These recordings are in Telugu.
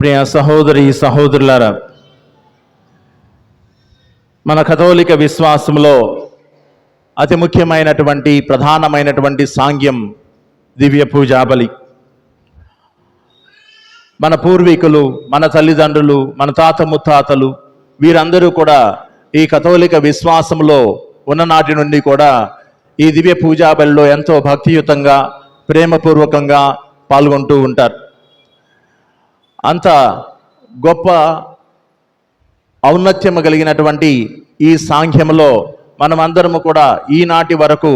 ప్రియ సహోదరి సహోదరులారా మన కథోలిక విశ్వాసంలో అతి ముఖ్యమైనటువంటి ప్రధానమైనటువంటి సాంగ్యం దివ్య పూజాబలి మన పూర్వీకులు మన తల్లిదండ్రులు మన తాత ముత్తాతలు వీరందరూ కూడా ఈ కథోలిక విశ్వాసంలో ఉన్ననాటి నుండి కూడా ఈ దివ్య పూజాబలిలో ఎంతో భక్తియుతంగా ప్రేమపూర్వకంగా పాల్గొంటూ ఉంటారు. అంత గొప్ప ఔన్నత్యము కలిగినటువంటి ఈ సాంఖ్యములో మనమందరము కూడా ఈనాటి వరకు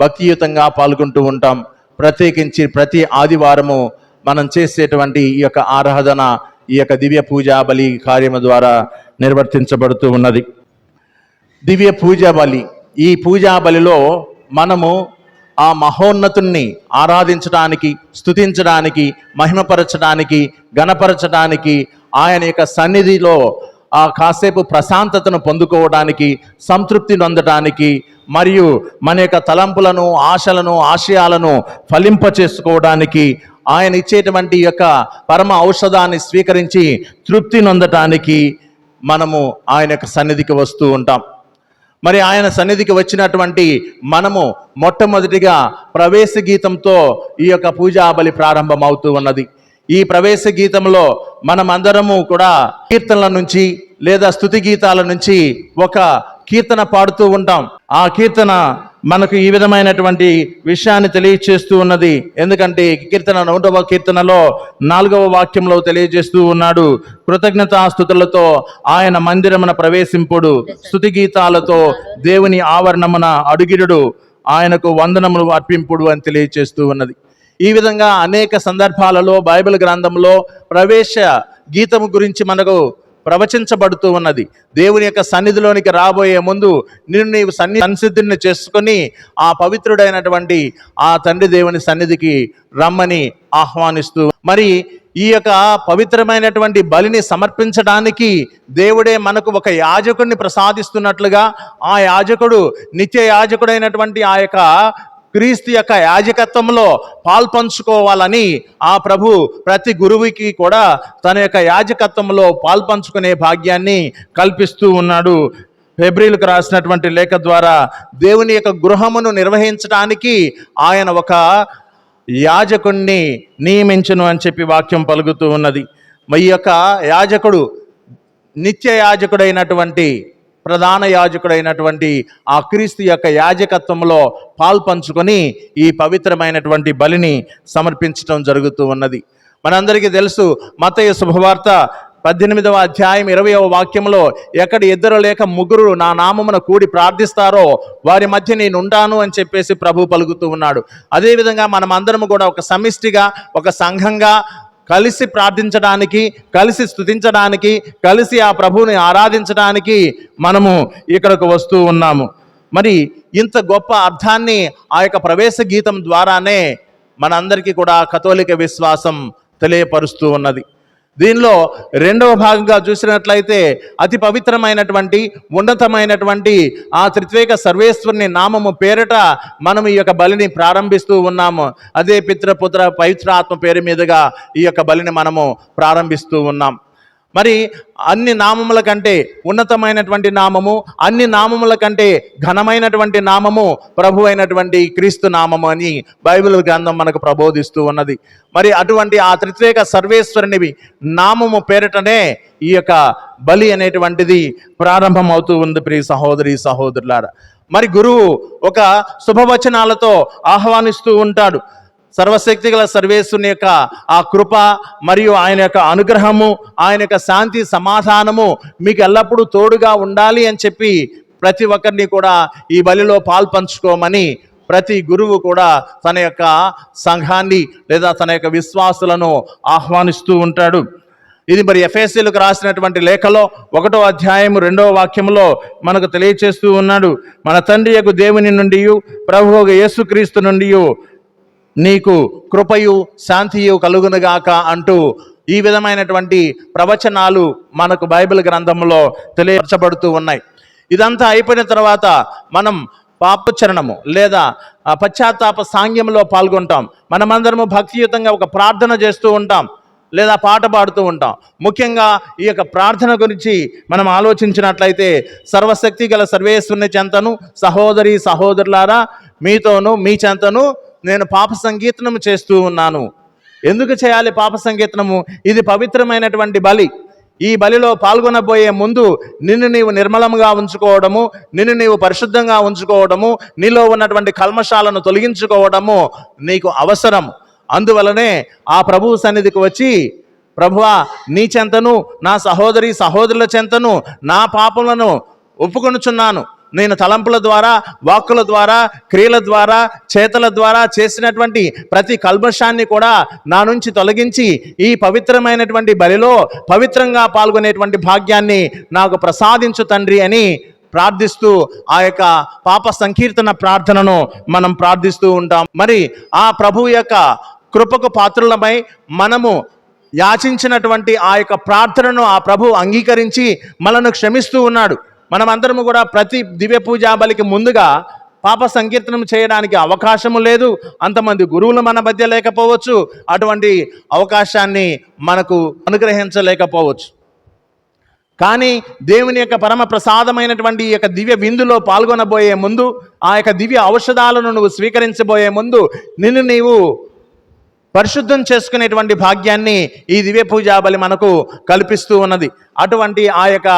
భక్తియుతంగా పాల్గొంటూ ఉంటాం. ప్రత్యేకించి ప్రతి ఆదివారము మనం చేసేటువంటి ఈ యొక్క ఆరాధన ఈ యొక్క దివ్య పూజా బలి కార్యము ద్వారా నిర్వర్తించబడుతూ ఉన్నది. దివ్య పూజా బలి. ఈ పూజా బలిలో మనము ఆ మహోన్నతుణ్ణి ఆరాధించడానికి స్తుతించడానికి మహిమపరచడానికి గణపరచడానికి ఆయన యొక్క సన్నిధిలో ఆ కాసేపు ప్రశాంతతను పొందుకోవడానికి సంతృప్తి నొందడానికి మరియు మన యొక్క తలంపులను ఆశలను ఆశయాలను ఫలింప చేసుకోవడానికి ఆయన ఇచ్చేటువంటి యొక్క పరమ ఔషధాన్ని స్వీకరించి తృప్తి నొందటానికి మనము ఆయన యొక్క సన్నిధికి వస్తూ ఉంటాం. మరి ఆయన సన్నిధికి వచ్చినటువంటి మనము మొట్టమొదటిగా ప్రవేశ గీతంతో ఈ యొక్క పూజా బలి ప్రారంభమవుతూ ఉన్నది. ఈ ప్రవేశ గీతంలో మనమందరము కూడా కీర్తనల నుంచి లేదా స్థుతి గీతాల నుంచి ఒక కీర్తన పాడుతూ ఉంటాం. ఆ కీర్తన మనకు ఈ విధమైనటువంటి విషయాన్ని తెలియచేస్తూ ఉన్నది. ఎందుకంటే కీర్తన నూటవ కీర్తనలో నాలుగవ వాక్యంలో తెలియజేస్తూ ఉన్నాడు. కృతజ్ఞతాస్థుతులతో ఆయన మందిరమున ప్రవేశింపుడు. స్థుతి గీతాలతో దేవుని ఆవరణమున అడుగిరుడు ఆయనకు వందనములు అర్పింపుడు అని తెలియచేస్తూ ఉన్నది. ఈ విధంగా అనేక సందర్భాలలో బైబిల్ గ్రంథంలో ప్రవేశ గీతము గురించి మనకు ప్రవచించబడుతూ ఉన్నది. దేవుని యొక్క సన్నిధిలోనికి రాబోయే ముందు నిన్ను నీవు సన్ని సంసిద్ధిని చేసుకొని ఆ పవిత్రుడైనటువంటి ఆ తండ్రి దేవుని సన్నిధికి రమ్మని ఆహ్వానిస్తూ మరి ఈ యొక్క పవిత్రమైనటువంటి బలిని సమర్పించడానికి దేవుడే మనకు ఒక యాజకుడిని ప్రసాదిస్తున్నట్లుగా ఆ యాజకుడు నిత్య యాజకుడైనటువంటి ఆ యొక్క క్రీస్తు యొక్క యాజకత్వంలో పాల్పంచుకోవాలని ఆ ప్రభు ప్రతి గురువుకి కూడా తన యొక్క యాజకత్వంలో పాల్పంచుకునే భాగ్యాన్ని కల్పిస్తూ ఉన్నాడు. ఫిబ్రిల్కు రాసినటువంటి లేఖ ద్వారా దేవుని యొక్క గృహమును నిర్వహించడానికి ఆయన ఒక యాజకుణ్ణి నియమించును అని చెప్పి వాక్యం పలుకుతూ ఉన్నది. ఈ యొక్క యాజకుడు నిత్య యాజకుడైనటువంటి ప్రధాన యాజకుడైనటువంటి ఆ క్రీస్తు యొక్క యాజకత్వంలో పాల్పంచుకొని ఈ పవిత్రమైనటువంటి బలిని సమర్పించడం జరుగుతూ ఉన్నది. మనందరికీ తెలుసు మతయ శుభవార్త పద్దెనిమిదవ అధ్యాయం ఇరవయవ వాక్యంలో ఎక్కడ ఇద్దరు లేక ముగ్గురు నా నామమున కూడి ప్రార్థిస్తారో వారి మధ్య నేను ఉంటాను అని చెప్పేసి ప్రభు పలుకుతూ ఉన్నాడు. అదేవిధంగా మనం అందరము కూడా ఒక సమిష్టిగా ఒక సంఘంగా కలిసి ప్రార్థించడానికి కలిసి స్థుతించడానికి కలిసి ఆ ప్రభువుని ఆరాధించడానికి మనము ఇక్కడకు వస్తూ ఉన్నాము. మరి ఇంత గొప్ప అర్థాన్ని ఆ యొక్క ప్రవేశ గీతం ద్వారానే మనందరికీ కూడా కథోలిక విశ్వాసం తెలియపరుస్తూ ఉన్నది. దీనిలో రెండవ భాగంగా చూసినట్లయితే అతి పవిత్రమైనటువంటి ఉన్నతమైనటువంటి ఆ త్రిత్వేక సర్వేశ్వరుని నామము పేరట మనం ఈ యొక్క బలిని ప్రారంభిస్తూ ఉన్నాము. అదే పితృపుత్ర పవిత్రాత్మ పేరు మీదుగా ఈ యొక్క బలిని మనము ప్రారంభిస్తూ ఉన్నాం. మరి అన్ని నామముల కంటే ఉన్నతమైనటువంటి నామము అన్ని నామముల కంటే ఘనమైనటువంటి నామము ప్రభు అయినటువంటి క్రీస్తు నామము అని బైబిల్ గ్రంథం మనకు ప్రబోధిస్తూ ఉన్నది. మరి అటువంటి ఆ త్రిత్వేక సర్వేశ్వరునివి నామము పేరటనే ఈ యొక్క బలి అనేటువంటిది ప్రారంభమవుతూ ఉంది ప్రియ సహోదరి సహోదరులారా. మరి గురువు ఒక శుభవచనాలతో ఆహ్వానిస్తూ ఉంటాడు. సర్వశక్తి గల సర్వేశ్వరుని యొక్క ఆ కృప మరియు ఆయన యొక్క అనుగ్రహము ఆయన యొక్క శాంతి సమాధానము మీకు ఎల్లప్పుడూ తోడుగా ఉండాలి అని చెప్పి ప్రతి ఒక్కరిని కూడా ఈ బలిలో పాల్పంచుకోమని ప్రతి గురువు కూడా తన యొక్క సంఘాన్ని లేదా తన యొక్క విశ్వాసులను ఆహ్వానిస్తూ ఉంటాడు. ఇది మరి ఎఫ్ఎస్సీలకు రాసినటువంటి లేఖలో ఒకటో అధ్యాయం రెండవ వాక్యంలో మనకు తెలియచేస్తూ ఉన్నాడు. మన తండ్రి యొక్క దేవుని నుండి ప్రభు యేసుక్రీస్తు నుండి నీకు కృపయు శాంతియు కలుగునుగాక అంటూ ఈ విధమైనటువంటి ప్రవచనాలు మనకు బైబిల్ గ్రంథంలో తెలియపరచబడుతూ ఉన్నాయి. ఇదంతా అయిపోయిన తర్వాత మనం పాపచరణము లేదా పశ్చాత్తాప సాంగ్యంలో పాల్గొంటాం. మనమందరము భక్తియుతంగా ఒక ప్రార్థన చేస్తూ ఉంటాం లేదా పాట పాడుతూ ఉంటాం. ముఖ్యంగా ఈ యొక్క ప్రార్థన గురించి మనం ఆలోచించినట్లయితే సర్వశక్తి గల సర్వేశ్వరుని చెంతను సహోదరి సహోదరులారా మీతోను మీ చెంతను నేను పాప సంగీతనం చేస్తూ ఉన్నాను. ఎందుకు చేయాలి పాప సంగీతనము? ఇది పవిత్రమైనటువంటి బలి. ఈ బలిలో పాల్గొనబోయే ముందు నిన్ను నీవు నిర్మలంగా ఉంచుకోవడము నిన్ను నీవు పరిశుద్ధంగా ఉంచుకోవడము నీలో ఉన్నటువంటి కల్మషాలను తొలగించుకోవడము నీకు అవసరం. అందువలనే ఆ ప్రభువు సన్నిధికి వచ్చి ప్రభువా నీ చెంతను నా సహోదరి సహోదరుల చెంతను నా పాపములను ఒప్పుకొనుచున్నాను. నేను తలంపుల ద్వారా వాక్కుల ద్వారా క్రియల ద్వారా చేతల ద్వారా చేసినటువంటి ప్రతి కల్మషాన్ని కూడా నా నుంచి తొలగించి ఈ పవిత్రమైనటువంటి బలిలో పవిత్రంగా పాల్గొనేటువంటి భాగ్యాన్ని నాకు ప్రసాదించు తండ్రి అని ప్రార్థిస్తూ ఆ యొక్క పాప సంకీర్తన ప్రార్థనను మనం ప్రార్థిస్తూ ఉంటాం. మరి ఆ ప్రభు యొక్క కృపకు పాత్రులమై మనము యాచించినటువంటి ఆ యొక్క ప్రార్థనను ఆ ప్రభు అంగీకరించి మనను క్షమిస్తూ ఉన్నాడు. మనమందరము కూడా ప్రతి దివ్య పూజా బలికి ముందుగా పాప సంకీర్తనం చేయడానికి అవకాశము లేదు. అంతమంది గురువులు మన మధ్య లేకపోవచ్చు. అటువంటి అవకాశాన్ని మనకు అనుగ్రహించలేకపోవచ్చు. కానీ దేవుని యొక్క పరమ ప్రసాదమైనటువంటి ఈ యొక్క దివ్య విందులో పాల్గొనబోయే ముందు ఆ యొక్క దివ్య ఔషధాలను నువ్వు స్వీకరించబోయే ముందు నిన్ను నీవు పరిశుద్ధం చేసుకునేటువంటి భాగ్యాన్ని ఈ దివ్య పూజా బలి మనకు కల్పిస్తూ ఉన్నది. అటువంటి ఆ యొక్క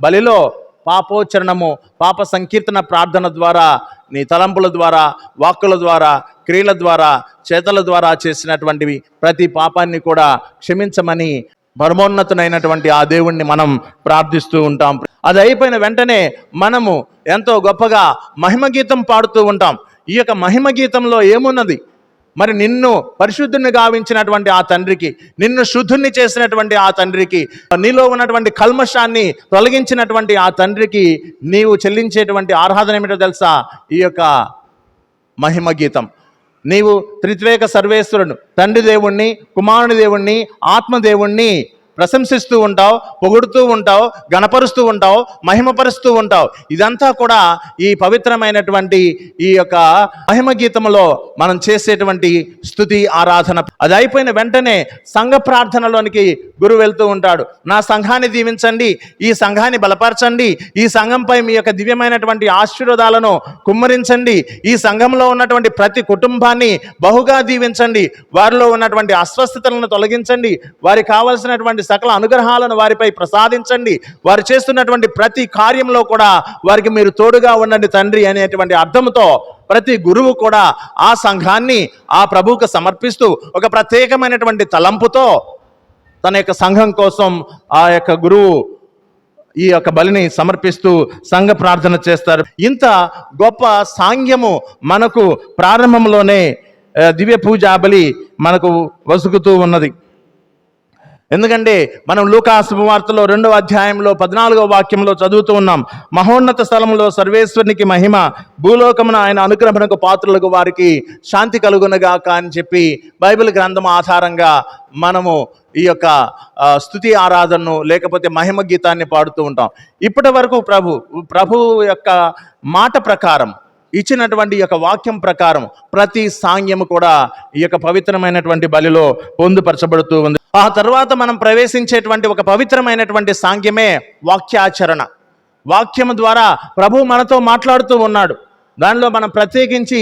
బలిలో పాపోచరణము పాప సంకీర్తన ప్రార్థన ద్వారా నీ తలంపుల ద్వారా వాక్కుల ద్వారా క్రియల ద్వారా చేతల ద్వారా చేసినటువంటివి ప్రతి పాపాన్ని కూడా క్షమించమని పరమోన్నతునైనటువంటి ఆ దేవుణ్ణి మనం ప్రార్థిస్తూ ఉంటాం. అది అయిపోయిన వెంటనే మనము ఎంతో గొప్పగా మహిమ గీతం పాడుతూ ఉంటాం. ఈ యొక్క మహిమ గీతంలో ఏమున్నది? మరి నిన్ను పరిశుద్ధుని గావించినటువంటి ఆ తండ్రికి నిన్ను శుద్ధుని చేసినటువంటి ఆ తండ్రికి నీలో ఉన్నటువంటి కల్మషాన్ని తొలగించినటువంటి ఆ తండ్రికి నీవు చెల్లించేటువంటి ఆరాధన ఏమిటో తెలుసా? ఈ యొక్క మహిమ గీతం. నీవు త్రిత్వేక సర్వేశ్వరుడు తండ్రి దేవుణ్ణి కుమారుని దేవుణ్ణి ఆత్మదేవుణ్ణి ప్రశంసిస్తూ ఉంటావు పొగుడుతూ ఉంటావు గణపరుస్తూ ఉంటావు మహిమపరుస్తూ ఉంటావు. ఇదంతా కూడా ఈ పవిత్రమైనటువంటి ఈ యొక్క మహిమ గీతములో మనం చేసేటువంటి స్థుతి ఆరాధన. అది అయిపోయిన వెంటనే సంఘ ప్రార్థనలోనికి గురువు వెళ్తూ ఉంటాడు. నా సంఘాన్ని దీవించండి ఈ సంఘాన్ని బలపరచండి ఈ సంఘంపై మీ యొక్క దివ్యమైనటువంటి ఆశీర్వాదాలను కుమ్మరించండి ఈ సంఘంలో ఉన్నటువంటి ప్రతి కుటుంబాన్ని బహుగా దీవించండి వారిలో ఉన్నటువంటి అస్వస్థతలను తొలగించండి వారికి కావలసినటువంటి సకల అనుగ్రహాలను వారిపై ప్రసాదించండి. వారు చేస్తున్నటువంటి ప్రతి కార్యంలో కూడా వారికి మీరు తోడుగా ఉండండి తండ్రి అనేటువంటి అర్థంతో ప్రతి గురువు కూడా ఆ సంఘాన్ని ఆ ప్రభువుకు సమర్పిస్తూ ఒక ప్రత్యేకమైనటువంటి తలంపుతో తన యొక్క సంఘం కోసం ఆ యొక్క గురువు ఈ యొక్క బలిని సమర్పిస్తూ సంఘ ప్రార్థన చేస్తారు. ఇంత గొప్ప సాంగ్యము మనకు ప్రారంభంలోనే దివ్య పూజా బలి మనకు వసుకుతూ ఉన్నది. ఎందుకంటే మనం లూకా శుభవార్తలో రెండవ అధ్యాయంలో పద్నాలుగవ వాక్యంలో చదువుతూ ఉన్నాం. మహోన్నత స్థలంలో సర్వేశ్వరునికి మహిమ భూలోకమున ఆయన అనుగ్రహణకు పాత్రలకు వారికి శాంతి కలుగునగాక అని చెప్పి బైబిల్ గ్రంథం ఆధారంగా మనము ఈ యొక్క స్థుతి ఆరాధనను లేకపోతే మహిమ గీతాన్ని పాడుతూ ఉంటాం. ఇప్పటి వరకు ప్రభు ప్రభు యొక్క మాట ప్రకారం ఇచ్చినటువంటి యొక్క వాక్యం ప్రకారం ప్రతి సాంగ్యము కూడా ఈ యొక్క పవిత్రమైనటువంటి బలిలో పొందుపరచబడుతూ ఉంది. ఆ తర్వాత మనం ప్రవేశించేటువంటి ఒక పవిత్రమైనటువంటి సాంగ్యమే వాక్యాచరణ. వాక్యము ద్వారా ప్రభు మనతో మాట్లాడుతూ ఉన్నాడు. దానిలో మనం ప్రత్యేకించి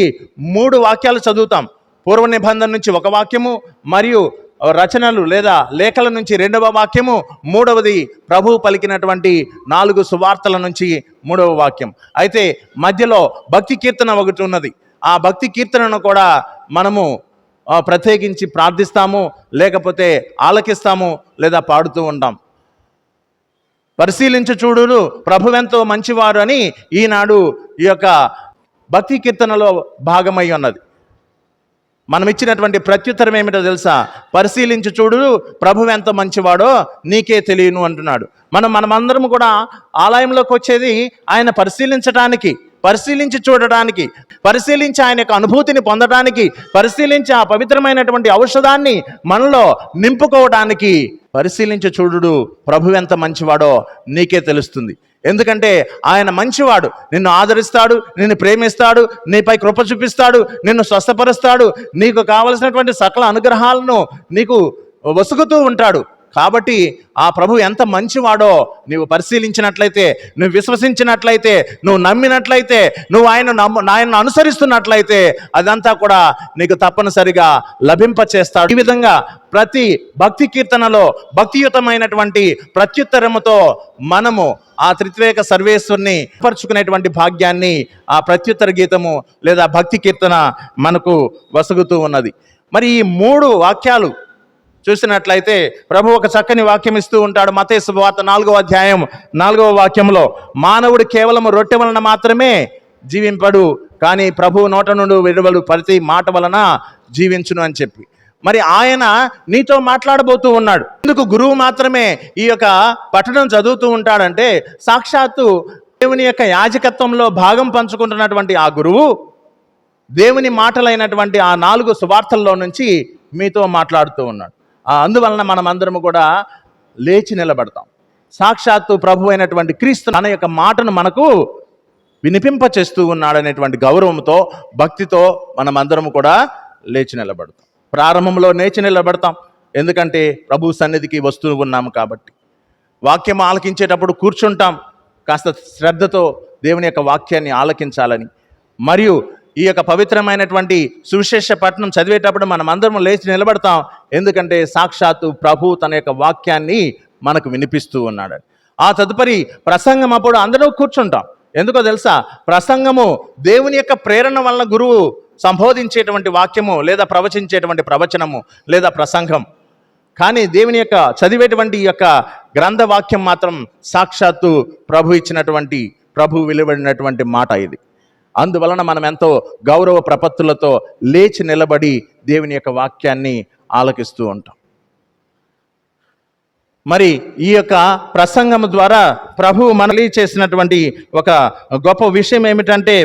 మూడు వాక్యాలు చదువుతాం. పూర్వ నిబంధన నుంచి ఒక వాక్యము మరియు రచనలు లేదా లేఖల నుంచి రెండవ వాక్యము మూడవది ప్రభు పలికినటువంటి నాలుగు సువార్తల నుంచి మూడవ వాక్యం. అయితే మధ్యలో భక్తి కీర్తన ఒకటి ఉన్నది. ఆ భక్తి కీర్తనను కూడా మనము ప్రత్యేకించి ప్రార్థిస్తాము లేకపోతే ఆలకిస్తాము లేదా పాడుతూ ఉంటాం. పరిశీలించు చూడును ప్రభువెంతో మంచివారు అని ఈనాడు ఈ యొక్క భక్తి కీర్తనలో భాగమై ఉన్నది. మనం ఇచ్చినటువంటి ప్రత్యుత్తరం ఏమిటో తెలుసా? పరిశీలించి చూడు ప్రభు ఎంత మంచివాడో నీకే తెలియను అంటున్నాడు. మనం మనమందరం కూడా ఆలయంలోకి వచ్చేది ఆయన పరిశీలించడానికి పరిశీలించి చూడడానికి పరిశీలించి ఆయన యొక్క అనుభూతిని పొందడానికి పరిశీలించి ఆ పవిత్రమైనటువంటి ఔషధాన్ని మనలో నింపుకోవడానికి పరిశీలించి చూడు ప్రభు ఎంత మంచివాడో నీకే తెలుస్తుంది. ఎందుకంటే ఆయన మంచివాడు. నిన్ను ఆదరిస్తాడు నిన్ను ప్రేమిస్తాడు నీపై కృప చూపిస్తాడు నిన్ను స్వస్థపరుస్తాడు నీకు కావలసినటువంటి సకల అనుగ్రహాలను నీకు వసుగుతూ ఉంటాడు. కాబట్టి ఆ ప్రభు ఎంత మంచివాడో నువ్వు పరిశీలించినట్లయితే నువ్వు విశ్వసించినట్లయితే నువ్వు నమ్మినట్లయితే నువ్వు ఆయన నమ్ము ఆయనను అనుసరిస్తున్నట్లయితే అదంతా కూడా నీకు తప్పనిసరిగా లభింపచేస్తాడు. ఈ విధంగా ప్రతి భక్తి కీర్తనలో భక్తియుతమైనటువంటి ప్రత్యుత్తరముతో మనము ఆ త్రిత్వేక సర్వేశ్వరుని పరుచుకునేటువంటి భాగ్యాన్ని ఆ ప్రత్యుత్తర గీతము లేదా భక్తి కీర్తన మనకు వసుగుతూ ఉన్నది. మరి ఈ మూడు వాక్యాలు చూసినట్లయితే ప్రభు ఒక చక్కని వాక్యం ఇస్తూ ఉంటాడు. మతేసు వార్త నాలుగవ అధ్యాయం నాలుగవ వాక్యంలో మానవుడు కేవలం రొట్టె వలన మాత్రమే జీవింపడు కానీ ప్రభు నోట నుండి విడువలు ప్రతి మాట వలన జీవించును అని చెప్పి. మరి ఆయన నీతో మాట్లాడబోతూ ఉన్నాడు. ఎందుకు గురువు మాత్రమే ఈ యొక్క పట్టణం చదువుతూ ఉంటాడంటే సాక్షాత్తు దేవుని యొక్క యాజకత్వంలో భాగం పంచుకుంటున్నటువంటి ఆ గురువు దేవుని మాటలైనటువంటి ఆ నాలుగు సువార్తల్లో నుంచి మీతో మాట్లాడుతూ ఉన్నాడు. అందువలన మనం అందరం కూడా లేచి నిలబడతాం. సాక్షాత్తు ప్రభు అయినటువంటి క్రీస్తు తన యొక్క మాటను మనకు వినిపింపచేస్తూ ఉన్నాడనేటువంటి గౌరవంతో భక్తితో మనం అందరం కూడా లేచి నిలబడతాం. ప్రారంభంలో లేచి నిలబడతాం. ఎందుకంటే ప్రభు సన్నిధికి వస్తూ ఉన్నాము కాబట్టి. వాక్యం ఆలకించేటప్పుడు కూర్చుంటాం. కాస్త శ్రద్ధతో దేవుని యొక్క వాక్యాన్ని ఆలకించాలని. మరియు ఈ యొక్క పవిత్రమైనటువంటి సువిశేష పట్టణం చదివేటప్పుడు మనం అందరం లేచి నిలబడతాం. ఎందుకంటే సాక్షాత్తు ప్రభు తన యొక్క వాక్యాన్ని మనకు వినిపిస్తూ ఉన్నాడు. ఆ తదుపరి ప్రసంగం అప్పుడు అందరూ కూర్చుంటాం. ఎందుకో తెలుసా? ప్రసంగము దేవుని యొక్క ప్రేరణ వలన గురువు సంబోధించేటువంటి వాక్యము లేదా ప్రవచించేటువంటి ప్రవచనము లేదా ప్రసంగం. కానీ దేవుని యొక్క చదివేటువంటి ఈ యొక్క గ్రంథ వాక్యం మాత్రం సాక్షాత్తు ప్రభు ఇచ్చినటువంటి ప్రభు వెలువడినటువంటి మాట ఇది. అందువలన మనం ఎంతో గౌరవ ప్రపత్తులతో లేచి నిలబడి దేవుని యొక్క వాక్యాన్ని ఆలకిస్తూ ఉంటాం. మరి ఈ యొక్క ప్రసంగం ద్వారా ప్రభువు మనలి చేసినటువంటి ఒక గొప్ప విషయం ఏమిటంటే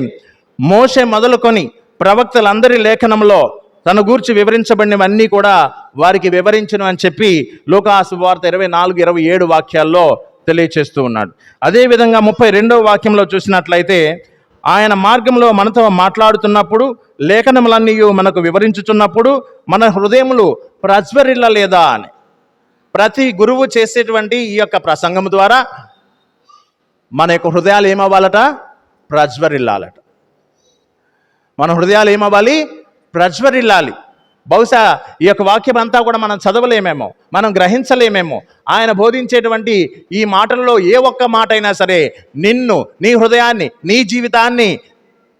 మోసే మొదలుకొని ప్రవక్తలందరి లేఖనంలో తన గూర్చి వివరించబడినవన్నీ కూడా వారికి వివరించను అని చెప్పి లోకాసు వార్త ఇరవై నాలుగు ఇరవై ఏడు వాక్యాల్లో తెలియచేస్తూ ఉన్నాడు. అదేవిధంగా ముప్పై రెండవ వాక్యంలో చూసినట్లయితే ఆయన మార్గంలో మనతో మాట్లాడుతున్నప్పుడు లేఖనములన్నీ మనకు వివరించుచున్నప్పుడు మన హృదయములు ప్రజ్వరిల్లలేదా అని. ప్రతి గురువు చేసేటువంటి ఈ యొక్క ప్రసంగం ద్వారా మన యొక్క హృదయాలు ఏమవ్వాలట? ప్రజ్వరిల్లాలట. మన హృదయాలు ఏమవ్వాలి? ప్రజ్వరిల్లాలి. బహుశా ఈ యొక్క వాక్యం అంతా కూడా మనం చదవలేమేమో మనం గ్రహించలేమేమో. ఆయన బోధించేటువంటి ఈ మాటల్లో ఏ ఒక్క మాట అయినా సరే నిన్ను నీ హృదయాన్ని నీ జీవితాన్ని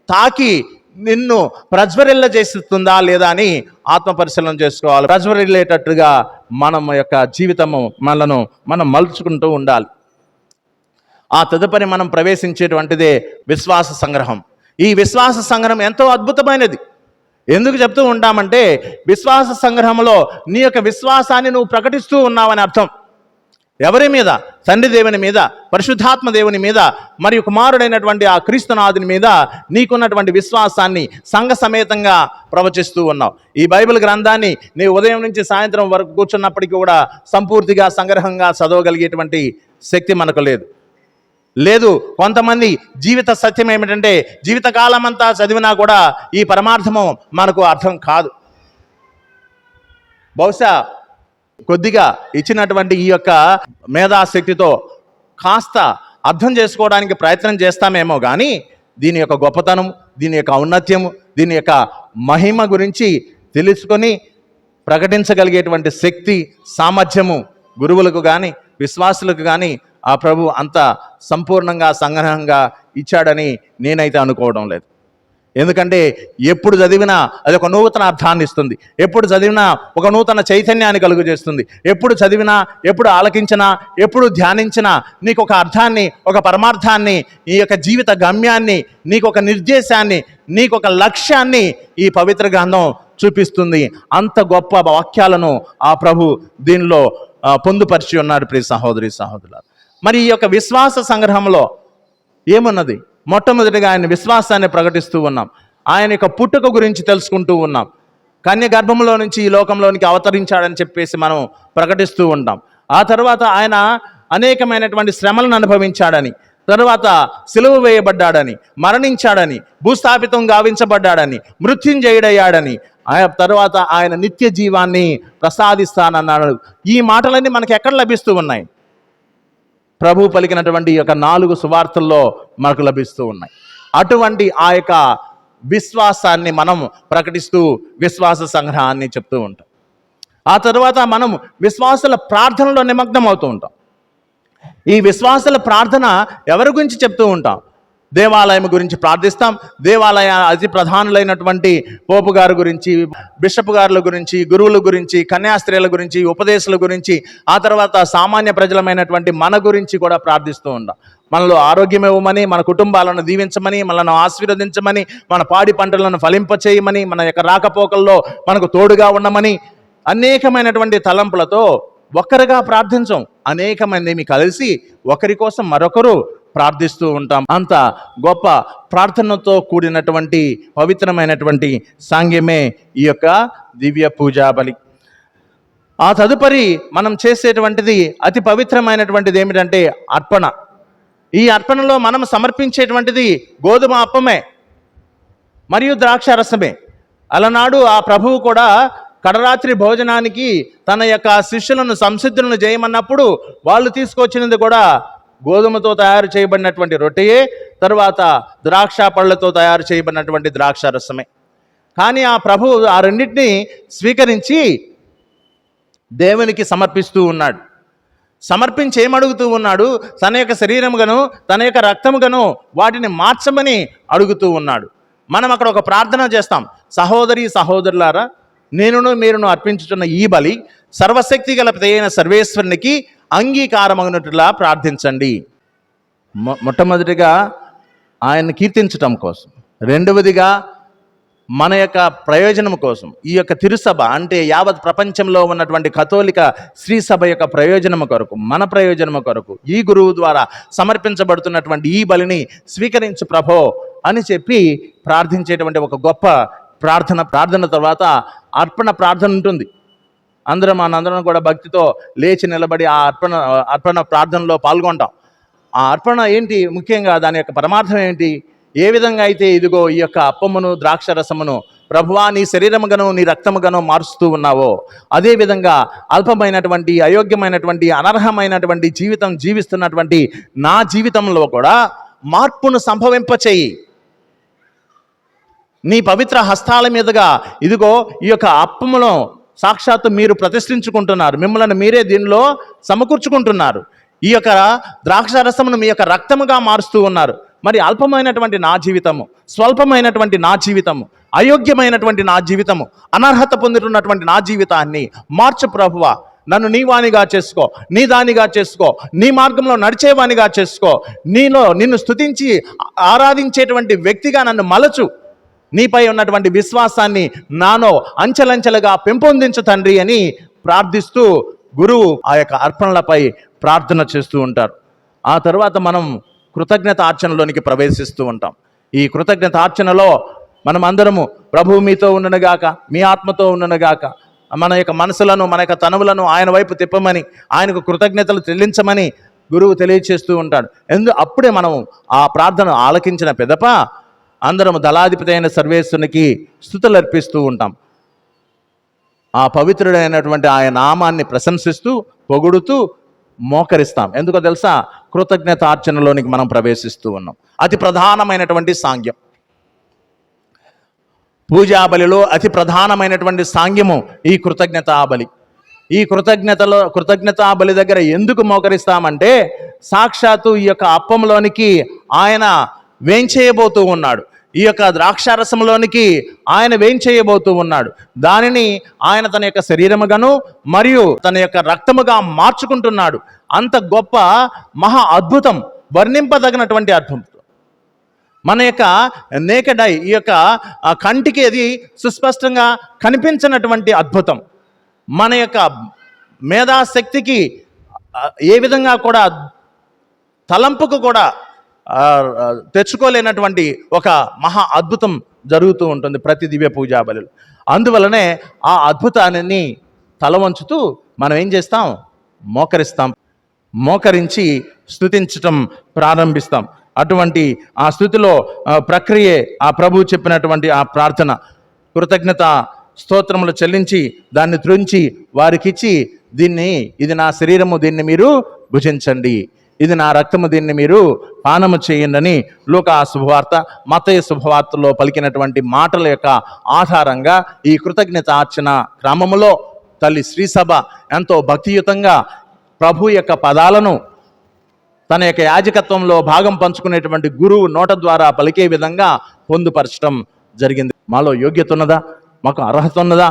తాకి నిన్ను ప్రజ్వరిల్ల చేస్తుందా లేదా అని ఆత్మ పరిశీలన చేసుకోవాలి. ప్రజ్వరిల్లేటట్టుగా మనం యొక్క జీవితము మనను మనం మలుచుకుంటూ ఉండాలి. ఆ తదుపరి మనం ప్రవేశించేటువంటిదే విశ్వాస సంగ్రహం. ఈ విశ్వాస సంగ్రహం ఎంతో అద్భుతమైనది. ఎందుకు చెప్తూ ఉంటామంటే విశ్వాస సంగ్రహంలో నీ యొక్క విశ్వాసాన్ని నువ్వు ప్రకటిస్తూ ఉన్నావని అర్థం. ఎవరి మీద? తండ్రి దేవుని మీద పరిశుద్ధాత్మ దేవుని మీద మరియు కుమారుడైనటువంటి ఆ క్రీస్తునాథుని మీద నీకున్నటువంటి విశ్వాసాన్ని సంఘ సమేతంగా ప్రవచిస్తూ ఉన్నావు. ఈ బైబిల్ గ్రంథాన్ని నీ ఉదయం నుంచి సాయంత్రం వరకు కూర్చున్నప్పటికీ కూడా సంపూర్తిగా సంగ్రహంగా చదవగలిగేటువంటి శక్తి మనకు లేదు. లేదు కొంతమంది జీవిత సత్యం ఏమిటంటే జీవితకాలం అంతా చదివినా కూడా ఈ పరమార్థము మనకు అర్థం కాదు. బహుశా కొద్దిగా ఇచ్చినటువంటి ఈ యొక్క మేధాశక్తితో కాస్త అర్థం చేసుకోవడానికి ప్రయత్నం చేస్తామేమో కానీ దీని యొక్క గొప్పతనం దీని యొక్క ఔన్నత్యము దీని యొక్క మహిమ గురించి తెలుసుకొని ప్రకటించగలిగేటువంటి శక్తి సామర్థ్యము గురువులకు కానీ విశ్వాసులకు కానీ ఆ ప్రభు అంత సంపూర్ణంగా సంగ్రహంగా ఇచ్చాడని నేనైతే అనుకోవడం లేదు. ఎందుకంటే ఎప్పుడు చదివినా అది ఒక నూతన అర్థాన్ని ఇస్తుంది. ఎప్పుడు చదివినా ఒక నూతన చైతన్యాన్ని కలుగు చేస్తుంది. ఎప్పుడు చదివినా ఎప్పుడు ఆలకించినా ఎప్పుడు ధ్యానించినా నీకు ఒక అర్థాన్ని ఒక పరమార్థాన్ని నీ యొక్క జీవిత గమ్యాన్ని నీకు ఒక నిర్దేశాన్ని నీకు ఒక లక్ష్యాన్ని ఈ పవిత్ర గ్రంథం చూపిస్తుంది. అంత గొప్ప వాక్యాలను ఆ ప్రభు దీనిలో పొందుపరిచి ఉన్నాడు ప్రియ సహోదరి సహోదరులు మరి ఈ యొక్క విశ్వాస సంగ్రహంలో ఏమున్నది? మొట్టమొదటిగా ఆయన విశ్వాసాన్ని ప్రకటిస్తూ ఉన్నాం. ఆయన యొక్క పుట్టుక గురించి తెలుసుకుంటూ ఉన్నాం. కన్య గర్భంలో నుంచి ఈ లోకంలోనికి అవతరించాడని చెప్పేసి మనం ప్రకటిస్తూ ఉంటాం. ఆ తర్వాత ఆయన అనేకమైనటువంటి శ్రమలను అనుభవించాడని తరువాత సిలువ వేయబడ్డాడని మరణించాడని భూస్థాపితం గావించబడ్డాడని మృత్యుంజయుడయ్యాడని ఆ తర్వాత ఆయన నిత్య జీవాన్ని ప్రసాదిస్తానన్నాడు. ఈ మాటలన్నీ మనకి ఎక్కడ లభిస్తూ ఉన్నాయి? ప్రభు పలికినటువంటి ఈ యొక్క నాలుగు సువార్తల్లో మనకు లభిస్తూ ఉన్నాయి. అటువంటి ఆ యొక్క విశ్వాసాన్ని మనం ప్రకటిస్తూ విశ్వాస సంగ్రహాన్ని చెప్తూ ఉంటాం. ఆ తర్వాత మనం విశ్వాసుల ప్రార్థనలో నిమగ్నం అవుతూ ఉంటాం. ఈ విశ్వాసుల ప్రార్థన ఎవరి గురించి చెప్తూ ఉంటాం? దేవాలయం గురించి ప్రార్థిస్తాం. దేవాలయ అతి ప్రధానులైనటువంటి పోపు గారి గురించి బిషప్ గారుల గురించి గురువుల గురించి కన్యాస్త్రీల గురించి ఉపదేశాల గురించి ఆ తర్వాత సామాన్య ప్రజలమైనటువంటి మన గురించి కూడా ప్రార్థిస్తూ ఉంటాం మనలో ఆరోగ్యం ఇవ్వమని మన కుటుంబాలను దీవించమని మనల్ని ఆశీర్వదించమని మన పాడి పంటలను ఫలింపచేయమని మన యొక్క రాకపోకల్లో మనకు తోడుగా ఉండమని అనేకమైనటువంటి తలంపులతో ఒక్కరిగా ప్రార్థించం. అనేక మంది కలిసి ఒకరి కోసం మరొకరు ప్రార్థిస్తూ ఉంటాం. అంత గొప్ప ప్రార్థనతో కూడినటువంటి పవిత్రమైనటువంటి సాంగ్యమే ఈ యొక్క దివ్య పూజా బలి. ఆ తదుపరి మనం చేసేటువంటిది అతి పవిత్రమైనటువంటిది ఏమిటంటే అర్పణ. ఈ అర్పణలో మనం సమర్పించేటువంటిది గోధుమ అప్పమే మరియు ద్రాక్షారసమే అలనాడు ఆ ప్రభువు కూడా కడరాత్రి భోజనానికి తన యొక్క శిష్యులను సంసిద్ధులను చేయమన్నప్పుడు వాళ్ళు తీసుకొచ్చినది కూడా గోధుమతో తయారు చేయబడినటువంటి రొట్టెయే తరువాత ద్రాక్ష పళ్ళతో తయారు చేయబడినటువంటి ద్రాక్ష రసమే కానీ ఆ ప్రభు ఆ రెండింటిని స్వీకరించి దేవునికి సమర్పిస్తూ ఉన్నాడు. సమర్పించి ఏమడుగుతూ ఉన్నాడు? తన యొక్క శరీరముగాను తన యొక్క రక్తముగాను వాటిని మార్చమని అడుగుతూ ఉన్నాడు. మనం అక్కడ ఒక ప్రార్థన చేస్తాం. సహోదరి సహోదరులారా నేనును మీరును అర్పించుతున్న ఈ బలి సర్వశక్తి గల అయిన సర్వేశ్వరునికి అంగీకారమగినట్లా ప్రార్థించండి. మొ మొట్టమొదటిగా ఆయన కీర్తించటం కోసం రెండవదిగా మన యొక్క ప్రయోజనం కోసం ఈ యొక్క తిరుసభ అంటే యావత్ ప్రపంచంలో ఉన్నటువంటి కథోలిక స్త్రీ సభ యొక్క ప్రయోజనము కొరకు మన ప్రయోజనము కొరకు ఈ గురువు ద్వారా సమర్పించబడుతున్నటువంటి ఈ బలిని స్వీకరించు ప్రభో అని చెప్పి ప్రార్థించేటువంటి ఒక గొప్ప ప్రార్థన ప్రార్థన తర్వాత అర్పణ ప్రార్థన ఉంటుంది. అందరం మనందరం కూడా భక్తితో లేచి నిలబడి ఆ అర్పణ అర్పణ ప్రార్థనలో పాల్గొంటాం. ఆ అర్పణ ఏంటి? ముఖ్యంగా దాని యొక్క పరమార్థం ఏంటి? ఏ విధంగా అయితే ఇదిగో ఈ యొక్క అప్పమును ద్రాక్ష రసమును ప్రభువా నీ శరీరముగను నీ రక్తముగను మారుస్తూ ఉన్నావో అదేవిధంగా అల్పమైనటువంటి అయోగ్యమైనటువంటి అనర్హమైనటువంటి జీవితం జీవిస్తున్నటువంటి నా జీవితంలో కూడా మార్పును సంభవింపచేయి. నీ పవిత్ర హస్తాల మీదుగా ఇదిగో ఈ యొక్క అప్పములో సాక్షాత్తు మీరు ప్రతిష్ఠించుకుంటున్నారు. మిమ్మల్ని మీరే దీనిలో సమకూర్చుకుంటున్నారు. ఈ యొక్క ద్రాక్ష రసమును మీ యొక్క రక్తముగా మారుస్తూ ఉన్నారు. మరి అల్పమైనటువంటి నా జీవితము స్వల్పమైనటువంటి నా జీవితము అయోగ్యమైనటువంటి నా జీవితము అనర్హత పొందుతున్నటువంటి నా జీవితాన్ని మార్చు ప్రభువ. నన్ను నీవానిగా చేసుకో నీ దానిగా చేసుకో నీ మార్గంలో నడిచేవానిగా చేసుకో. నీలో నిన్ను స్తుతించి ఆరాధించేటువంటి వ్యక్తిగా నన్ను మలచు. నీపై ఉన్నటువంటి విశ్వాసాన్ని నానో అంచెలంచెలుగా పెంపొందించు తండ్రి అని ప్రార్థిస్తూ గురువు ఆ యొక్క అర్పణలపై ప్రార్థన చేస్తూ ఉంటారు. ఆ తర్వాత మనం కృతజ్ఞత ఆర్చనలోనికి ప్రవేశిస్తూ ఉంటాం. ఈ కృతజ్ఞత ఆర్చనలో మనం అందరము ప్రభువు మీతో ఉండనుగాక మీ ఆత్మతో ఉండనుగాక మన యొక్క మనసులను మన యొక్క తనువులను ఆయన వైపు తిప్పమని ఆయనకు కృతజ్ఞతలు చెల్లించమని గురువు తెలియచేస్తూ ఉంటాడు. ఎందు అప్పుడే మనం ఆ ప్రార్థన ఆలకించిన పెదప అందరం దళాధిపతి అయిన సర్వేశ్వరునికి స్థుతులు అర్పిస్తూ ఉంటాం. ఆ పవిత్రుడైనటువంటి ఆయన నామాన్ని ప్రశంసిస్తూ పొగుడుతూ మోకరిస్తాం. ఎందుకో తెలుసా? కృతజ్ఞత ఆర్చనలోనికి మనం ప్రవేశిస్తూ ఉన్నాం. అతి ప్రధానమైనటువంటి సాంగ్యం. పూజాబలిలో అతి ప్రధానమైనటువంటి సాంగ్యము ఈ కృతజ్ఞతాబలి. ఈ కృతజ్ఞతలో కృతజ్ఞతాబలి దగ్గర ఎందుకు మోకరిస్తామంటే సాక్షాత్తు ఈ యొక్క అప్పంలోనికి ఆయన వేంచేయబోతూ ఉన్నాడు. ఈ యొక్క ద్రాక్షారసంలోనికి ఆయన వేంచేయబోతూ ఉన్నాడు? దానిని ఆయన తన యొక్క శరీరముగాను మరియు తన యొక్క రక్తముగా మార్చుకుంటున్నాడు. అంత గొప్ప మహా అద్భుతం వర్ణింపదగినటువంటి అద్భుతం. మన యొక్క నేకెడ్ ఐ ఈ యొక్క కంటికి అది సుస్పష్టంగా కనిపించినటువంటి అద్భుతం. మన యొక్క మేధాశక్తికి ఏ విధంగా కూడా తలంపుకు కూడా తెచ్చుకోలేనటువంటి ఒక మహా అద్భుతం జరుగుతూ ఉంటుంది ప్రతి దివ్య పూజా బలిలో. అందువలనే ఆ అద్భుతాన్ని తల వంచుతూ మనం ఏం చేస్తాం? మోకరిస్తాం. మోకరించి స్థుతించటం ప్రారంభిస్తాం. అటువంటి ఆ స్థుతిలో ప్రక్రియే ఆ ప్రభువు చెప్పినటువంటి ఆ ప్రార్థన. కృతజ్ఞత స్తోత్రములు చెల్లించి దాన్ని త్రుంచి వారికిచ్చి దీన్ని ఇది నా శరీరము దీన్ని మీరు భుజించండి. ఇది నా రక్తము దీన్ని మీరు పానము చేయండి లోక శుభవార్త మతయ శుభవార్తలో పలికినటువంటి మాటల యొక్క ఆధారంగా ఈ కృతజ్ఞత ఆర్చన క్రమములో తల్లి శ్రీసభ ఎంతో భక్తియుతంగా ప్రభు యొక్క పదాలను తన యొక్క యాజకత్వంలో భాగం పంచుకునేటువంటి గురువు నోట ద్వారా పలికే విధంగా పొందుపరచడం జరిగింది. మాలో యోగ్యత ఉన్నదా? మాకు అర్హత ఉన్నదా?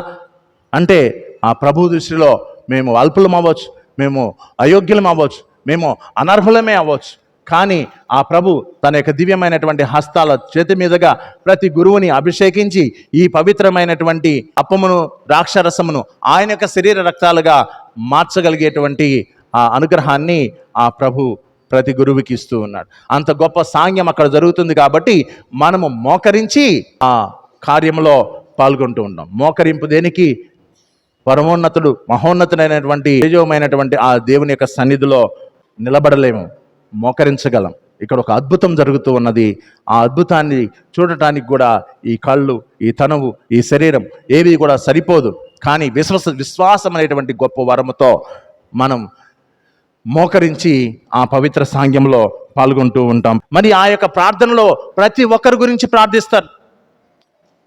అంటే ఆ ప్రభు దృష్టిలో మేము అల్పులం అవ్వచ్చు మేము అయోగ్యులం అవ్వచ్చు. మేము అనర్హులమే అవ్వచ్చు. కానీ ఆ ప్రభు తన యొక్క దివ్యమైనటువంటి హస్తాల చేతి మీదుగా ప్రతి గురువుని అభిషేకించి ఈ పవిత్రమైనటువంటి అప్పమును ద్రాక్షరసమును ఆయన యొక్క శరీర రక్తాలుగా మార్చగలిగేటువంటి ఆ అనుగ్రహాన్ని ఆ ప్రభు ప్రతి గురువుకి ఇస్తూ ఉన్నాడు. అంత గొప్ప సాంగ్యం అక్కడ జరుగుతుంది కాబట్టి మనము మోకరించి ఆ కార్యంలో పాల్గొంటూ ఉన్నాం. మోకరింపు దేనికి? పరమోన్నతుడు మహోన్నతుడైనటువంటి తేజోమైనటువంటి ఆ దేవుని యొక్క సన్నిధిలో నిలబడలేము మోకరించగలం. ఇక్కడ ఒక అద్భుతం జరుగుతూ ఉన్నది. ఆ అద్భుతాన్ని చూడటానికి కూడా ఈ కళ్ళు ఈ తనువు ఈ శరీరం ఏవి కూడా సరిపోదు. కానీ విశ్వాస విశ్వాసం అనేటువంటి గొప్ప వరముతో మనం మోకరించి ఆ పవిత్ర సాంగ్యంలో పాల్గొంటూ ఉంటాం. మరి ఆ యొక్క ప్రార్థనలో ప్రతి ఒక్కరి గురించి ప్రార్థిస్తారు.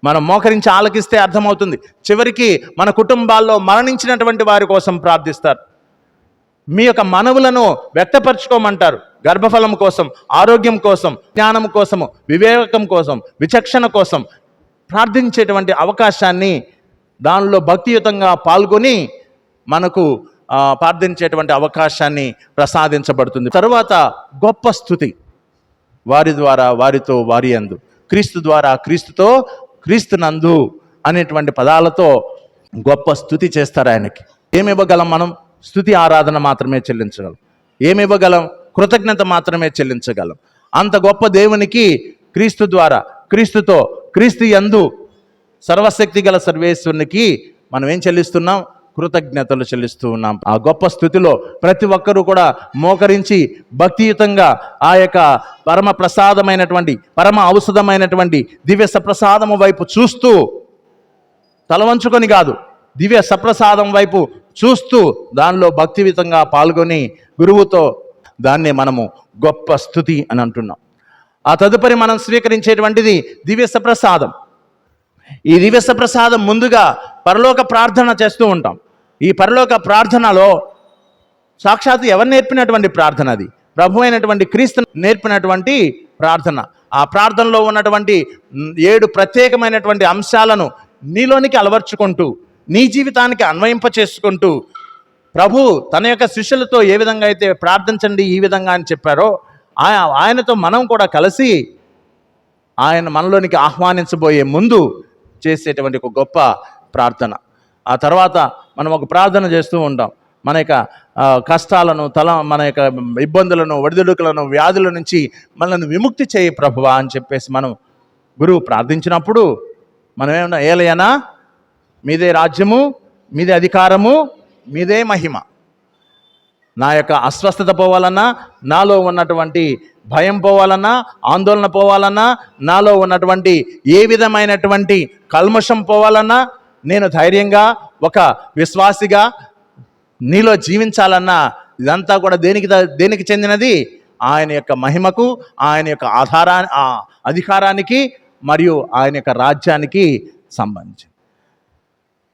మనం మోకరించి ఆలకిస్తే అర్థమవుతుంది. చివరికి మన కుటుంబాల్లో మరణించినటువంటి వారి కోసం ప్రార్థిస్తారు. మీ యొక్క మనవులను వ్యక్తపరచుకోమంటారు. గర్భఫలం కోసం ఆరోగ్యం కోసం జ్ఞానం కోసము వివేకం కోసం విచక్షణ కోసం ప్రార్థించేటువంటి అవకాశాన్ని దానిలో భక్తియుతంగా పాల్గొని మనకు ప్రార్థించేటువంటి అవకాశాన్ని ప్రసాదించబడుతుంది. తరువాత గొప్ప స్థుతి. వారి ద్వారా వారితో వారి అందు క్రీస్తు ద్వారా క్రీస్తుతో క్రీస్తునందు అనేటువంటి పదాలతో గొప్ప స్థుతి చేస్తారు ఆయనకి. ఏమివ్వగలం మనం? స్థుతి ఆరాధన మాత్రమే చెల్లించగలం. ఏమి ఇవ్వగలం కృతజ్ఞత మాత్రమే చెల్లించగలం. అంత గొప్ప దేవునికి క్రీస్తు ద్వారా క్రీస్తుతో క్రీస్తు యందు సర్వశక్తి గల సర్వేశ్వరునికి మనం ఏం చెల్లిస్తున్నాం? కృతజ్ఞతలు చెల్లిస్తూ ఉన్నాం. ఆ గొప్ప స్థుతిలో ప్రతి ఒక్కరూ కూడా మోకరించి భక్తియుతంగా ఆ యొక్క పరమ ప్రసాదమైనటువంటి పరమ ఔషధమైనటువంటి దివ్య సప్రసాదము వైపు చూస్తూ తలవంచుకొని కాదు దివ్య సప్రసాదం వైపు చూస్తూ దానిలో భక్తియుతంగా పాల్గొని గురువుతో దాన్నే మనము గొప్ప స్థుతి అని అంటున్నాం. ఆ తదుపరి మనం స్వీకరించేటువంటిది దివ్య ప్రసాదం. ఈ దివ్యస ప్రసాదం ముందుగా పరలోక ప్రార్థన చేస్తూ ఉంటాం. ఈ పరలోక ప్రార్థనలో సాక్షాత్తు ఎవరు నేర్పినటువంటి ప్రార్థన అది? ప్రభు అయినటువంటి క్రీస్తు నేర్పినటువంటి ప్రార్థన. ఆ ప్రార్థనలో ఉన్నటువంటి ఏడు ప్రత్యేకమైనటువంటి అంశాలను నీలోనికి అలవర్చుకుంటూ నీ జీవితానికి అన్వయింప చేసుకుంటూ ప్రభు తన యొక్క శిష్యులతో ఏ విధంగా అయితే ప్రార్థించండి ఈ విధంగా అని చెప్పారో ఆయనతో మనం కూడా కలిసి ఆయన మనలోనికి ఆహ్వానించబోయే ముందు చేసేటువంటి ఒక గొప్ప ప్రార్థన. ఆ తర్వాత మనం ఒక ప్రార్థన చేస్తూ ఉంటాం. మన యొక్క కష్టాలను తల మన యొక్క ఇబ్బందులను ఒడిదుడుకులను వ్యాధుల నుంచి మనల్ని విముక్తి చేయి ప్రభువా అని చెప్పేసి మనం గురువు ప్రార్థించినప్పుడు మనం ఏమన్నా ఏలయనా మీదే రాజ్యము మీదే అధికారము మీదే మహిమ. నా యొక్క అస్వస్థత పోవాలన్నా నాలో ఉన్నటువంటి భయం పోవాలన్నా ఆందోళన పోవాలన్నా నాలో ఉన్నటువంటి ఏ విధమైనటువంటి కల్మషం పోవాలన్నా నేను ధైర్యంగా ఒక విశ్వాసిగా నీలో జీవించాలన్నా ఇదంతా కూడా దేనికి దేనికి చెందినది? ఆయన యొక్క మహిమకు ఆయన యొక్క ఆధారా అధికారానికి మరియు ఆయన యొక్క రాజ్యానికి సంబంధించి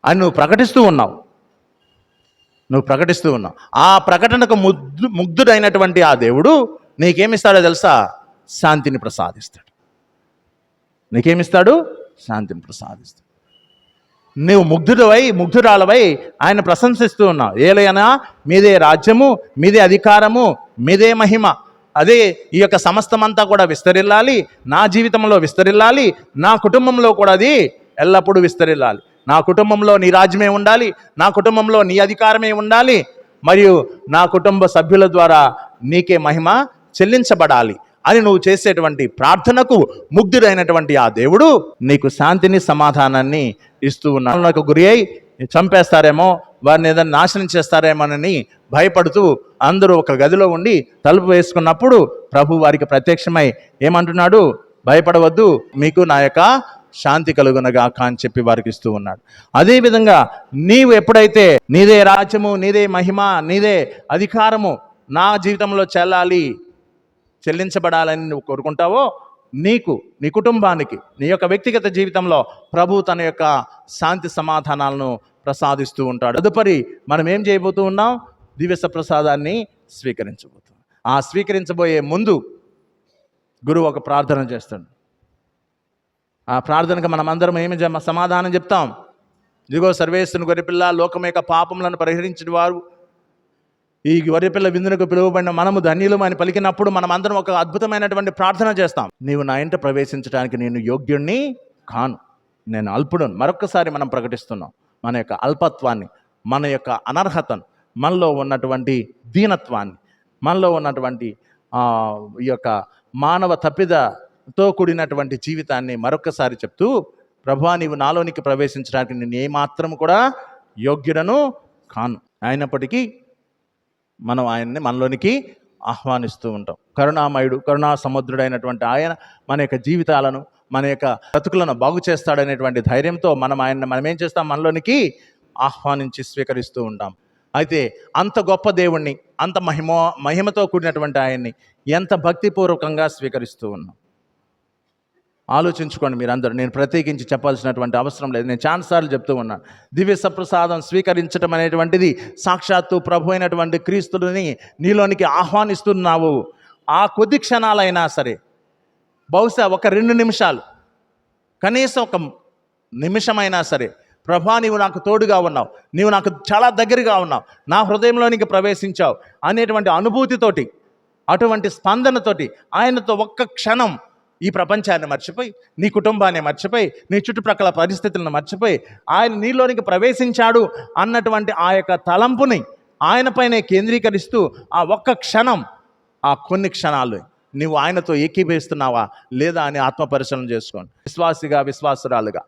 అని నువ్వు ప్రకటిస్తూ ఉన్నావు. నువ్వు ప్రకటిస్తూ ఉన్నావు. ఆ ప్రకటనకు ముగ్ధు ముగ్ధుడైనటువంటి ఆ దేవుడు నీకేమిస్తాడో తెలుసా? శాంతిని ప్రసాదిస్తాడు. నీకేమిస్తాడు? శాంతిని ప్రసాదిస్తాడు. నువ్వు ముగ్ధుడవై ముగ్ధురాలవై ఆయన ప్రశంసిస్తూ ఉన్నావు. ఏలైనా మీదే రాజ్యము మీదే అధికారము మీదే మహిమ. అదే ఈ యొక్క సమస్తమంతా కూడా విస్తరిల్లాలి. నా జీవితంలో విస్తరిల్లాలి. నా కుటుంబంలో కూడా అది ఎల్లప్పుడూ విస్తరిల్లాలి. నా కుటుంబంలో నీ రాజ్యమే ఉండాలి నా కుటుంబంలో నీ అధికారమే ఉండాలి మరియు నా కుటుంబ సభ్యుల ద్వారా నీకే మహిమ చెల్లించబడాలి అని నువ్వు చేసేటువంటి ప్రార్థనకు ముగ్ధుడైనటువంటి ఆ దేవుడు నీకు శాంతిని సమాధానాన్ని ఇస్తూ ఉన్నాడు. గురి అయి చంపేస్తారేమో వారిని ఏదైనా నాశనం చేస్తారేమోనని భయపడుతూ అందరూ ఒక గదిలో ఉండి తలుపు వేసుకున్నప్పుడు ప్రభు వారికి ప్రత్యక్షమై ఏమంటున్నాడు? భయపడవద్దు మీకు నా యొక్క శాంతి కలుగునగాక అని చెప్పి వారికి ఇస్తూ ఉన్నాడు. అదేవిధంగా నీవు ఎప్పుడైతే నీదే రాజ్యము నీదే మహిమ నీదే అధికారము నా జీవితంలో చెల్లాలి చెల్లించబడాలని నువ్వు కోరుకుంటావో నీకు నీ కుటుంబానికి నీ యొక్క వ్యక్తిగత జీవితంలో ప్రభు తన యొక్క శాంతి సమాధానాలను ప్రసాదిస్తూ ఉంటాడు. తదుపరి మనం ఏం చేయబోతూ ఉన్నాం? దివ్యస ప్రసాదాన్ని స్వీకరించబోతున్నాం. ఆ స్వీకరించబోయే ముందు గురువు ఒక ప్రార్థన చేస్తాడు. ఆ ప్రార్థనకు మనం అందరం ఏమి సమాధానం చెప్తాం. ఇదిగో సర్వేశ్వరుని గొర్రెపిల్ల లోకం యొక్క పాపములను పరిహరించిన వారు. ఈ గొర్రెపిల్ల విందునకు పిలువబడిన మనము ధన్యులం అని పలికినప్పుడు మనం అందరం ఒక అద్భుతమైనటువంటి ప్రార్థన చేస్తాం. నీవు నా ఇంట ప్రవేశించడానికి నేను యోగ్యుణ్ణి కాను. నేను అల్పుడు మరొకసారి మనం ప్రకటిస్తున్నాం. మన యొక్క అల్పత్వాన్ని మన యొక్క అనర్హతను మనలో ఉన్నటువంటి దీనత్వాన్ని మనలో ఉన్నటువంటి ఈ యొక్క మానవ తప్పిద తో కూడినటువంటి జీవితాన్ని మరొకసారి చెప్తూ ప్రభా నీవు నాలోనికి ప్రవేశించడానికి నేను ఏమాత్రం కూడా యోగ్యుడను కాను. అయినప్పటికీ మనం ఆయన్ని మనలోనికి ఆహ్వానిస్తూ ఉంటాం. కరుణామయుడు కరుణా సముద్రుడైనటువంటి ఆయన మన యొక్క జీవితాలను మన యొక్క బ్రతుకులను బాగు చేస్తాడనేటువంటి ధైర్యంతో మనం ఆయన్ని మనం ఏం చేస్తాం? మనలోనికి ఆహ్వానించి స్వీకరిస్తూ ఉంటాం. అయితే అంత గొప్ప దేవుణ్ణి అంత మహిమ మహిమతో కూడినటువంటి ఆయన్ని ఎంత భక్తిపూర్వకంగా స్వీకరిస్తూ ఉన్నాం? ఆలోచించుకోండి మీరందరూ. నేను ప్రత్యేకించి చెప్పాల్సినటువంటి అవసరం లేదు. నేను చాలాసార్లు చెప్తూ ఉన్నాను దివ్య సప్రసాదం స్వీకరించడం అనేటువంటిది సాక్షాత్తు ప్రభు అయినటువంటి క్రీస్తుని నీలోనికి ఆహ్వానిస్తున్నావు. ఆ కొద్ది క్షణాలైనా సరే బహుశా ఒక రెండు నిమిషాలు కనీసం ఒక నిమిషమైనా సరే ప్రభా నీవు నాకు తోడుగా ఉన్నావు. నీవు నాకు చాలా దగ్గరగా ఉన్నావు. నా హృదయంలోనికి ప్రవేశించావు అనేటువంటి అనుభూతితోటి అటువంటి స్పందనతోటి ఆయనతో ఒక్క క్షణం ఈ ప్రపంచాన్ని మర్చిపోయి నీ కుటుంబాన్ని మర్చిపోయి నీ చుట్టుప్రక్కల పరిస్థితులను మర్చిపోయి ఆయన నీలోనికి ప్రవేశించాడు అన్నటువంటి ఆ యొక్క తలంపుని ఆయనపైనే కేంద్రీకరిస్తూ ఆ ఒక్క క్షణం ఆ కొన్ని క్షణాలు నీవు ఆయనతో ఏకీభవిస్తున్నావా లేదా అని ఆత్మపరిశీలన చేసుకోండి. విశ్వాసిగా విశ్వాసురాలుగా.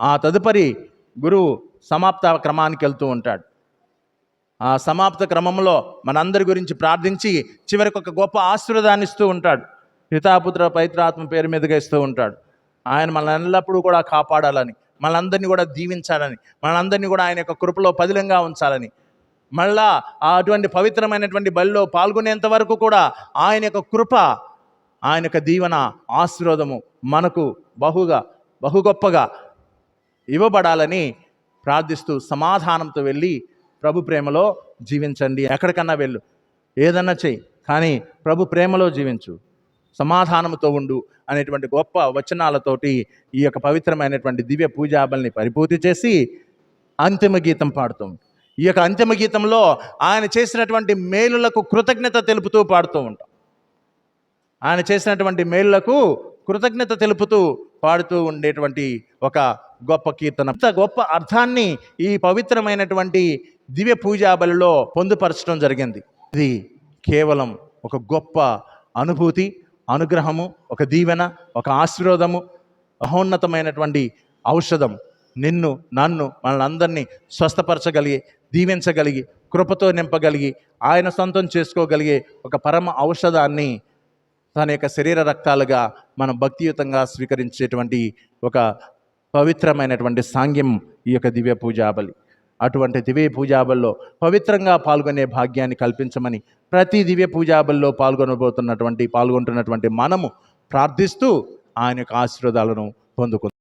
ఆ తదుపరి గురువు సమాప్త క్రమానికి వెళ్తూ ఉంటాడు. ఆ సమాప్త క్రమంలో మనందరి గురించి ప్రార్థించి చివరికి ఒక గొప్ప ఆశీర్వాదాన్ని ఇస్తూ ఉంటాడు. పితాపుత్ర పవిత్రాత్మ పేరు మీదుగా ఇస్తూ ఉంటాడు. ఆయన మనల్ని ఎల్లప్పుడూ కూడా కాపాడాలని మనందరినీ కూడా దీవించాలని మనందరినీ కూడా ఆయన యొక్క కృపలో పదిలంగా ఉంచాలని. మళ్ళా అటువంటి పవిత్రమైనటువంటి బలిలో పాల్గొనేంత వరకు కూడా ఆయన యొక్క కృప ఆయన యొక్క దీవెన ఆశీర్వాదము మనకు బహుగా బహు గొప్పగా ఇవ్వబడాలని ప్రార్థిస్తూ సమాధానంతో వెళ్ళి ప్రభు ప్రేమలో జీవించండి. ఎక్కడికన్నా వెళ్ళు. ఏదన్నా చెయ్యి కానీ ప్రభు ప్రేమలో జీవించు. సమాధానంతో ఉండు అనేటువంటి గొప్ప వచనాలతోటి ఈ యొక్క పవిత్రమైనటువంటి దివ్య పూజాబల్ని పరిపూర్తి చేసి అంతిమ గీతం పాడుతాం ఈ యొక్క అంతిమ గీతంలో ఆయన చేసినటువంటి మేలులకు కృతజ్ఞత తెలుపుతూ పాడుతూ ఉంటాం ఆయన చేసినటువంటి మేలులకు కృతజ్ఞత తెలుపుతూ పాడుతూ ఉండేటువంటి ఒక గొప్ప కీర్తన. ఇంత గొప్ప అర్థాన్ని ఈ పవిత్రమైనటువంటి దివ్య పూజాబలిలో పొందుపరచడం జరిగింది. ఇది కేవలం ఒక గొప్ప అనుభూతి. అనుగ్రహము ఒక దీవెన ఒక ఆశీర్వాదము మహోన్నతమైనటువంటి ఔషధం నిన్ను నన్ను మనల్ని స్వస్థపరచగలిగి దీవించగలిగి కృపతో నింపగలిగి ఆయన సొంతం చేసుకోగలిగే ఒక పరమ ఔషధాన్ని తన యొక్క శరీర రక్తాలుగా మనం భక్తియుతంగా స్వీకరించేటువంటి ఒక పవిత్రమైనటువంటి సాంగ్యం ఈ యొక్క దివ్య పూజాబలి అటువంటి దివ్య పూజాబల్లో పవిత్రంగా పాల్గొనే భాగ్యాన్ని కల్పించమని ప్రతి దివ్య పూజాబల్లో పాల్గొనబోతున్నటువంటి పాల్గొంటున్నటువంటి మనము ప్రార్థిస్తూ ఆయన యొక్క ఆశీర్వాదాలను పొందుకుందాం.